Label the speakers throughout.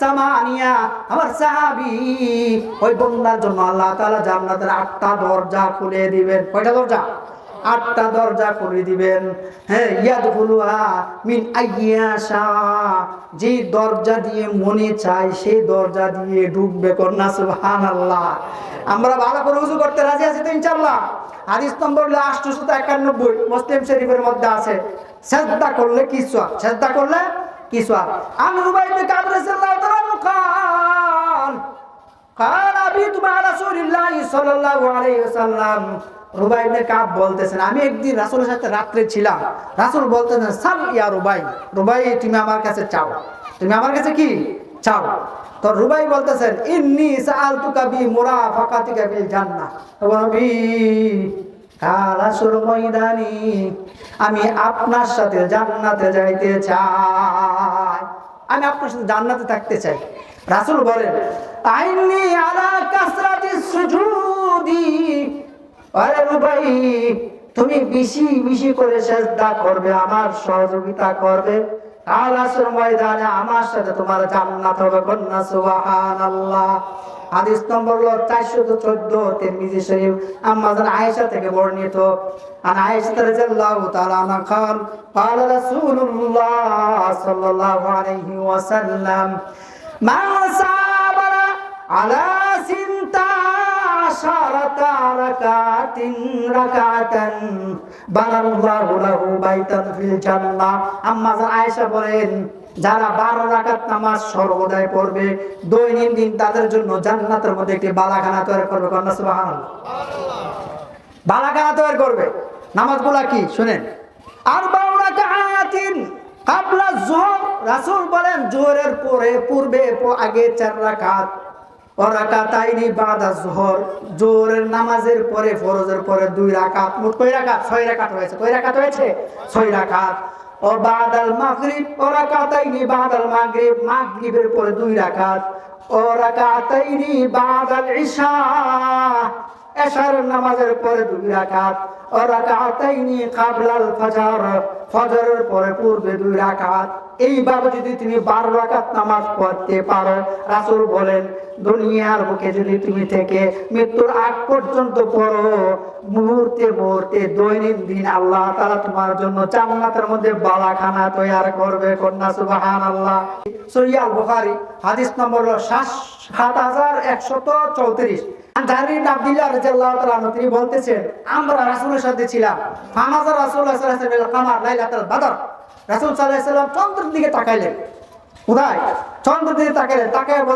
Speaker 1: সামানিয়া, আমার ওই বান্দার জন্য আল্লাহ তাআলা জান্নাতের আটটা দরজা খুলে দিবেন। কয়টা দরজা? আটটা দরজা করে দিবেন। হ্যাঁ মিন আইয়াশা যে দরজা দিয়ে মনে চায়, সেই দরজা দিয়ে ঢুকবে কন্যা সুবহানাল্লাহ। আমরা ভালো করে উজু করতে রাজি আছি তো, ইনশাআল্লাহ। হাদিস নম্বর হলো একানব্বই, মুসলিম শরীফের মধ্যে আছে। সেজদা করলে কি সওয়াব? করলে কি সওয়াব আন রুবাই ইবনে কাব রাদিয়াল্লাহু তাআলা قال قال أبيت مع رسول الله صلى الله عليه وسلم রুবাই ইবনে কাব বলতেছেন আমি একদিন রাসূলের সাথে রাত্রে ছিলাম রাসূল বলতেছেন সাল ইয়া রুবাই রুবাই তুমি আমার কাছে চাও তুমি আমার কাছে কি চাও তো রুবাই বলতেছেন ইন্নি সাআলতুকা বি মুরাফাকাতিকা বিল জান্নাহ ওগো নবী ময়দানি আমি আপনার সাথে জান্নাতে যাইতে চাই। আমি আপনার সাথে জান্নাতে থাকতে চাই। রাসুল বলেন, আইনি আলা কাসরাতি সুজুদি। আরে রুবাই তুমি বেশি বেশি করে সেজদা করবে, আমার সহযোগিতা করবে। কাল আসর ময়দানে আমার সাথে তোমার জান্নাত হবে কন্যা সুবহানাল্লাহ হাদিস নম্বর হলো চারশত চোদ্দ তিরমিজি শরীফ আম্মাজান আয়েশা থেকে বর্ণিত আন আয়েশা রাদিয়াল্লাহু তাআলা আনহা قال قال رسول الله صلى الله عليه وسلم ما صبر على سنتا বলেন যারা বারো নামাজ পড়বে তাদের জন্য জান্নাতের মধ্যে একটি বালাখানা তৈরি করবে। বালাখানা তৈরি করবে। নামাজগুলা কি শুনেন। আর বারো রাকাতিন কাবলা যোহর রাসূল বলেন, জোহরের পরে পূর্বে আগে চার রাকাত। ও রাকাতাইনি বাদা জোহর। জোহরের নামাজের পরে, ফরজের পরে দুই রাকাত। মোট কয় রাকাত? হয়েছে কয় হয়েছে ছয় রাকাত। ও বাদাল মাগরিব ও রাকাতাইনি বাদাল মাগরিব। মাগরিবের পরে দুই রাকাত। ও রাকাতাইনি বাদাল ইশা। এশার নামাজের পরে দুই রাকাত ও রাকাতাইনি কাবলাল ফজর, ফজরের পরে পূর্বে দুই রাকাত। এইভাবে যদি তুমি বারো রাকাত নামাজ পড়তে পারো, রাসূল বলেন, দুনিয়ার বুকে যদি তুমি থেকে মৃত্যুর আগ পর্যন্ত পড়ো, মুহূর্তে মুহূর্তে দৈনন্দিন আল্লাহ তারা তোমার জন্য জান্নাতের মধ্যে বালাখানা তৈরি করবে, কন্যা সুবহানাল্লাহ। আল্লাহ আল বুখারী হাদিস নম্বর সাত হাজার একশত চৌত্রিশ। আমরা রাসূলের সাথে চন্দ্রের দিকে তাকাইলেন। কোথায় হবে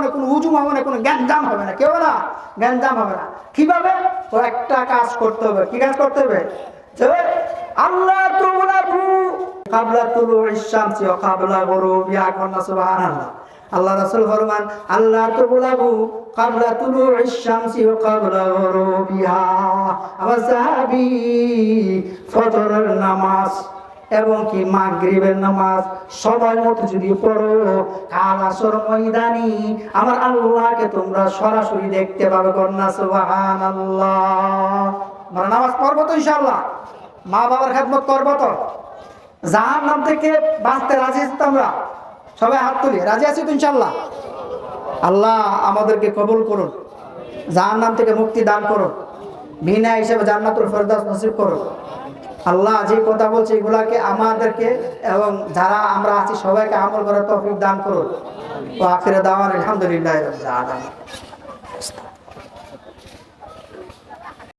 Speaker 1: না, কোনো হুজুম হবে না, কোনো গ্যাঞ্জাম হবে না। হবে না। কীভাবে? ও একটা কাজ করতে হবে। কি কাজ করতে হবে? আল্লাহ কাবলা তুলুইশ শামসি ওয়া কাবলা গুরুবিহা কন্না সুবহানাল্লাহ। আল্লাহ রাসূল ফরমান, আল্লাহ তুলাবু কাবলা তুলুইশ শামসি ওয়া কাবলা গুরুবিহা। আমার সাহাবী ফজরের নামাজ এবং কি মাগরিবের নামাজ সময় মতো যদি পড়ো, কাল আসর ময়দানি আমার আল্লাহকে তোমরা সরাসরি দেখতে পাবে কন্যা, সুবহানাল্লাহ। আমরা নামাজ পড়ব তো ইনশাআল্লাহ। মা বাবার খেদমত করব তো। জাহান নাম থেকে বাঁচতে রাজি আছি তো আমরা। সবাই হাত তুলি, রাজি আছি তো ইনশাল্লাহ আল্লাহ আমাদেরকে কবুল করুন জাহান নাম থেকে মুক্তি দান করুন বিনা হিসেবে জান্নাতুল ফেরদাস নসিব করুন আল্লাহ যে কথা বলছে এগুলাকে আমাদেরকে এবং যারা আমরা আছি সবাইকে আমল করার তৌফিক দান করুন ও আখিরে দাওয়ান আলহামদুলিল্লাহ